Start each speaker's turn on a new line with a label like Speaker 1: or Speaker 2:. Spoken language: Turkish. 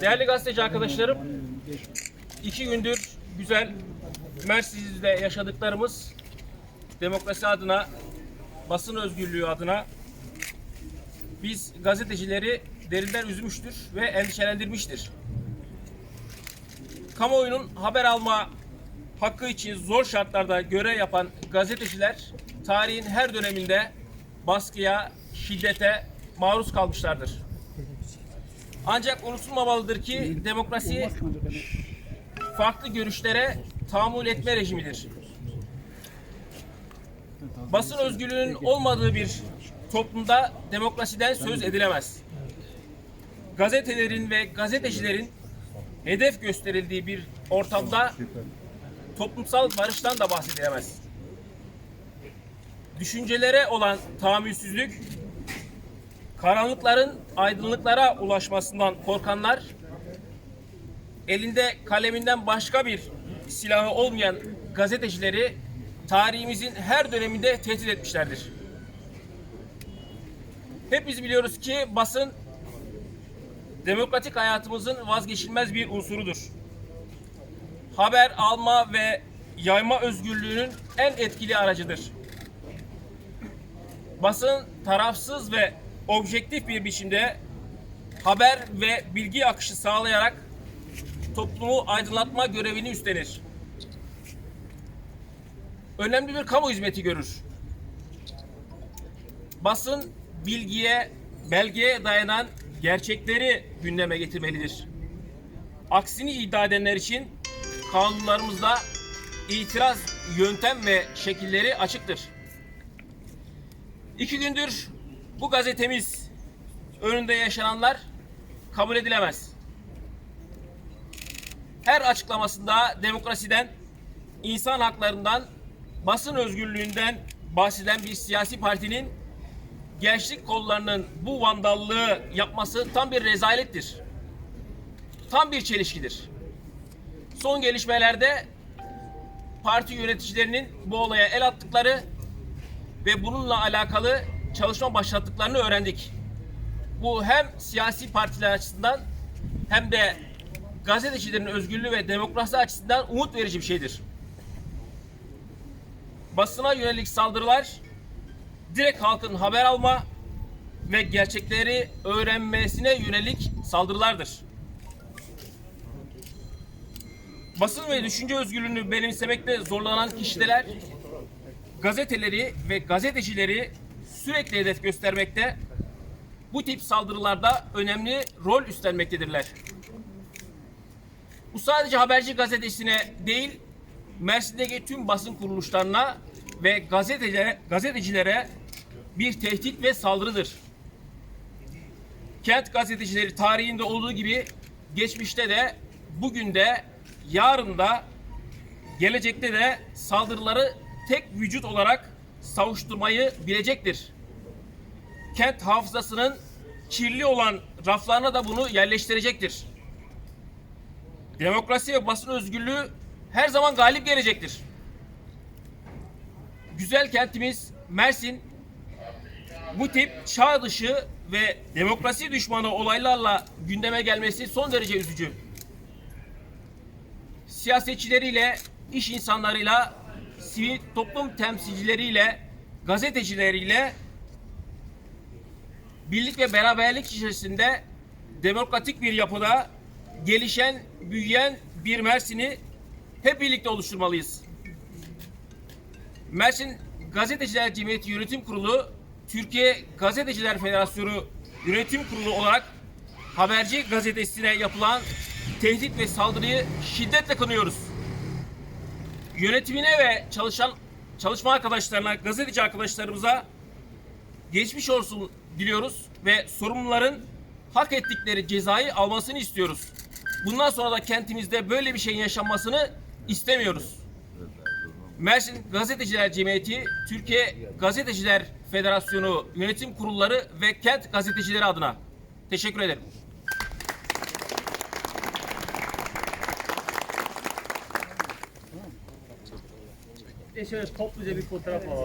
Speaker 1: Değerli gazeteci arkadaşlarım, iki gündür güzel Mersin'de yaşadıklarımız demokrasi adına, basın özgürlüğü adına biz gazetecileri derinden üzmüştür ve endişelendirmiştir. Kamuoyunun haber alma hakkı için zor şartlarda görev yapan gazeteciler tarihin her döneminde baskıya, şiddete maruz kalmışlardır. Ancak unutulmamalıdır ki demokrasi farklı görüşlere tahammül etme rejimidir. Basın özgürlüğünün olmadığı bir toplumda demokrasiden söz edilemez. Gazetelerin ve gazetecilerin hedef gösterildiği bir ortamda toplumsal barıştan da bahsedilemez. Düşüncelere olan tahammülsüzlük, karanlıkların aydınlıklara ulaşmasından korkanlar, elinde kaleminden başka bir silahı olmayan gazetecileri tarihimizin her döneminde tehdit etmişlerdir. Hepimiz biliyoruz ki basın demokratik hayatımızın vazgeçilmez bir unsurudur. Haber alma ve yayma özgürlüğünün en etkili aracıdır. Basın tarafsız ve objektif bir biçimde haber ve bilgi akışı sağlayarak toplumu aydınlatma görevini üstlenir. Önemli bir kamu hizmeti görür. Basın bilgiye, belgeye dayanan gerçekleri gündeme getirmelidir. Aksini iddia edenler için kanunlarımızda itiraz yöntem ve şekilleri açıktır. İki gündür bu gazetemiz önünde yaşananlar kabul edilemez. Her açıklamasında demokrasiden, insan haklarından, basın özgürlüğünden bahseden bir siyasi partinin gençlik kollarının bu vandallığı yapması tam bir rezalettir. Tam bir çelişkidir. Son gelişmelerde parti yöneticilerinin bu olaya el attıkları ve bununla alakalı çalışma başlattıklarını öğrendik. Bu hem siyasi partiler açısından hem de gazetecilerin özgürlüğü ve demokrasi açısından umut verici bir şeydir. Basına yönelik saldırılar direkt halkın haber alma ve gerçekleri öğrenmesine yönelik saldırılardır. Basın ve düşünce özgürlüğünü benimsemekte zorlanan kişiler gazeteleri ve gazetecileri sürekli hedef göstermekte, bu tip saldırılarda önemli rol üstlenmektedirler. Bu sadece haberci gazetesine değil, Mersin'deki tüm basın kuruluşlarına ve gazetecilere, gazetecilere bir tehdit ve saldırıdır. Kent gazetecileri tarihinde olduğu gibi geçmişte de, bugün de, yarın da, gelecekte de saldırıları tek vücut olarak savuşturmayı bilecektir. Kent hafızasının kirli olan raflarına da bunu yerleştirecektir. Demokrasi ve basın özgürlüğü her zaman galip gelecektir. Güzel kentimiz Mersin bu tip çağ dışı ve demokrasi düşmanı olaylarla gündeme gelmesi son derece üzücü. Siyasetçileriyle, iş insanlarıyla, sivil toplum temsilcileriyle, gazetecileriyle birlik ve beraberlik içerisinde demokratik bir yapıda gelişen, büyüyen bir Mersin'i hep birlikte oluşturmalıyız. Mersin Gazeteciler Cemiyeti Yönetim Kurulu, Türkiye Gazeteciler Federasyonu Yönetim Kurulu olarak Haberci gazetesine yapılan tehdit ve saldırıyı şiddetle kınıyoruz. Yönetimine ve çalışan çalışma arkadaşlarına, gazeteci arkadaşlarımıza geçmiş olsun diliyoruz ve sorumluların hak ettikleri cezayı almasını istiyoruz. Bundan sonra da kentimizde böyle bir şeyin yaşanmasını istemiyoruz. Mersin Gazeteciler Cemiyeti, Türkiye Gazeteciler Federasyonu yönetim kurulları ve kent gazetecileri adına teşekkür ederim.
Speaker 2: Şöyle topluca bir fotoğraf alalım.